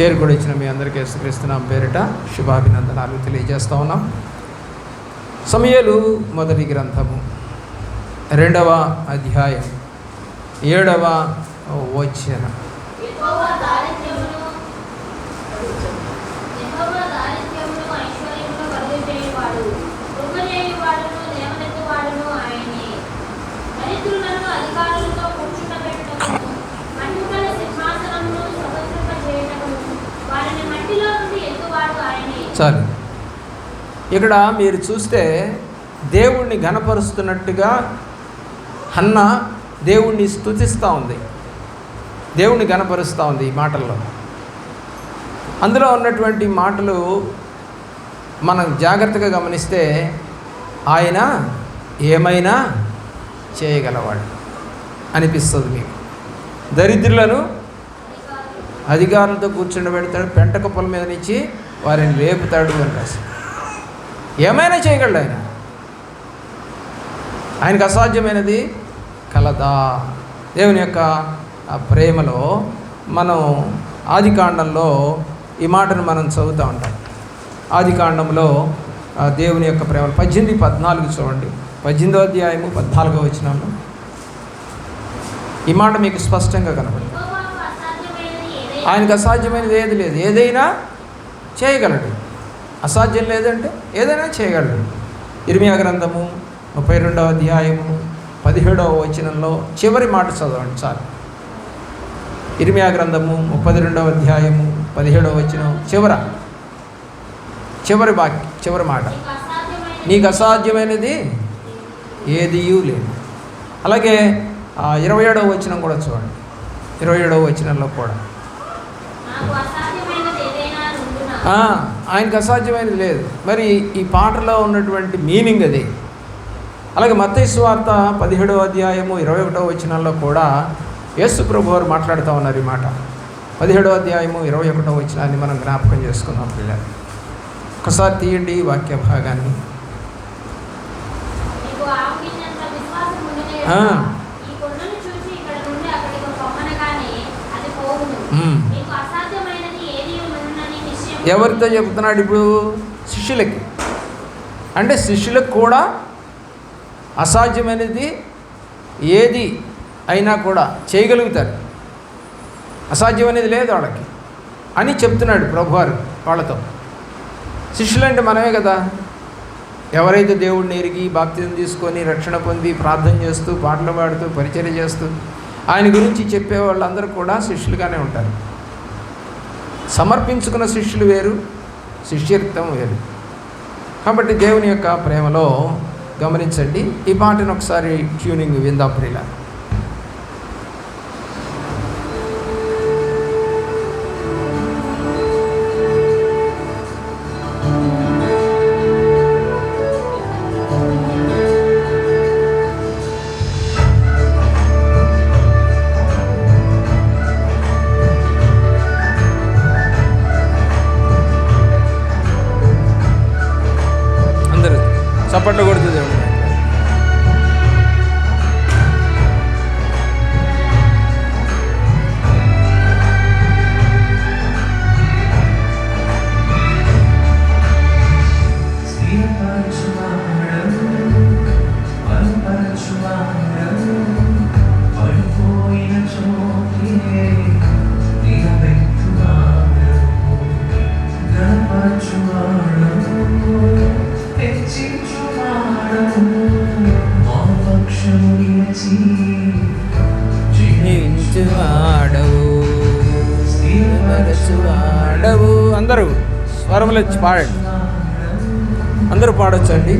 చేరుకుని వచ్చిన మీ అందరికీ యేసుక్రీస్తున్నాం పేరిట శుభాభినందనాలు తెలియజేస్తూ ఉన్నాం. సమయలు మొదటి గ్రంథము రెండవ అధ్యాయం ఏడవ వచ్చిన యెహోవా ఆయనే చాలు ఇక్కడ మీరు చూస్తే దేవుణ్ణి ఘనపరుస్తున్నట్టుగా హన్న దేవుణ్ణి స్థుతిస్తూ ఉంది. దేవుణ్ణి గణపరుస్తూ ఉంది ఈ మాటల్లో. అందులో ఉన్నటువంటి మాటలు మనం జాగ్రత్తగా గమనిస్తే ఆయన ఏమైనా చేయగలవాడు అనిపిస్తుంది మీకు. దరిద్రులను అధికారులతో కూర్చుండబెడతాడు పెంట కుప్పల మీద నుంచి వారిని రేపుతాడు అని రాసి ఏమైనా చేయగలడు ఆయన? ఆయనకు అసాధ్యమైనది కలదా దేవుని యొక్క ఆ ప్రేమలో మనం ఆది కాండంలో ఈ మాటను మనం చదువుతూ ఉంటాం. ఆది కాండంలో ఆ దేవుని యొక్క ప్రేమ పద్దెనిమిది పద్నాలుగు చూడండి. పద్దెనిమిదో అధ్యాయము పద్నాలుగో వచ్చినాము ఈ మాట మీకు స్పష్టంగా కనబడింది ఆయనకు అసాధ్యమైనది ఏది లేదు. ఏదైనా చేయగలడు. అసాధ్యం లేదంటే ఏదైనా చేయగలడు. ఇర్మియా గ్రంథము ముప్పై రెండవ అధ్యాయము పదిహేడవ వచనంలో చివరి మాట చదవండి చాలు. ఇర్మియా గ్రంథము ముప్పై రెండవ అధ్యాయము పదిహేడవ వచనం చివర. చివరి వాక్య చివరి మాట. నీకు అసాధ్యమైనది ఏదియూ లేదు. అలాగే ఇరవై ఏడవ వచనం కూడా చూడండి. ఇరవై ఏడవ వచనంలో కూడా నాకు అసాధ్యమైనది ఏదైనా ఉండునా ఆ, ఆయనకు అసాధ్యమైనది లేదు. మరి ఈ పాటలో ఉన్నటువంటి మీనింగ్ అది. అలాగే మత్తయి సువార్త పదిహేడవ అధ్యాయము ఇరవై ఒకటవ వచనాల్లో కూడా యేసు ప్రభు వారు మాట్లాడుతూ ఉన్నారు ఈ మాట. పదిహేడవ అధ్యాయము ఇరవై ఒకటవ వచనాన్ని మనం జ్ఞాపకం చేసుకుందాం పిల్లలు. ఒకసారి తీయండి వాక్య భాగాన్ని. ఎవరితో చెబుతున్నాడు ఇప్పుడు? శిష్యులకి. అంటే శిష్యులకు కూడా అసాధ్యమైనది ఏది అయినా కూడా చేయగలుగుతారు. అసాధ్యమైనది లేదు వాళ్ళకి అని చెప్తున్నాడు ప్రభువారు వాళ్ళతో. శిష్యులంటే మనమే కదా. ఎవరైతే దేవుడిని ఎరిగి బాప్తిజం తీసుకొని రక్షణ పొంది ప్రార్థన చేస్తూ పాటలు పాడుతూ పరిచర్య చేస్తూ ఆయన గురించి చెప్పే వాళ్ళందరూ కూడా శిష్యులుగానే ఉంటారు. సమర్పించుకున్న శిష్యులు వేరు శిష్యత్వం వేరు. కాబట్టి దేవుని యొక్క ప్రేమలో గమనించండి. ఈ పాటను ఒకసారి ట్యూనింగ్ విందాం ప్రియుల చప్పట్లు దేవుడు. అందరూ స్వరములు వచ్చి పాడండి. అందరూ పాడొచ్చండి.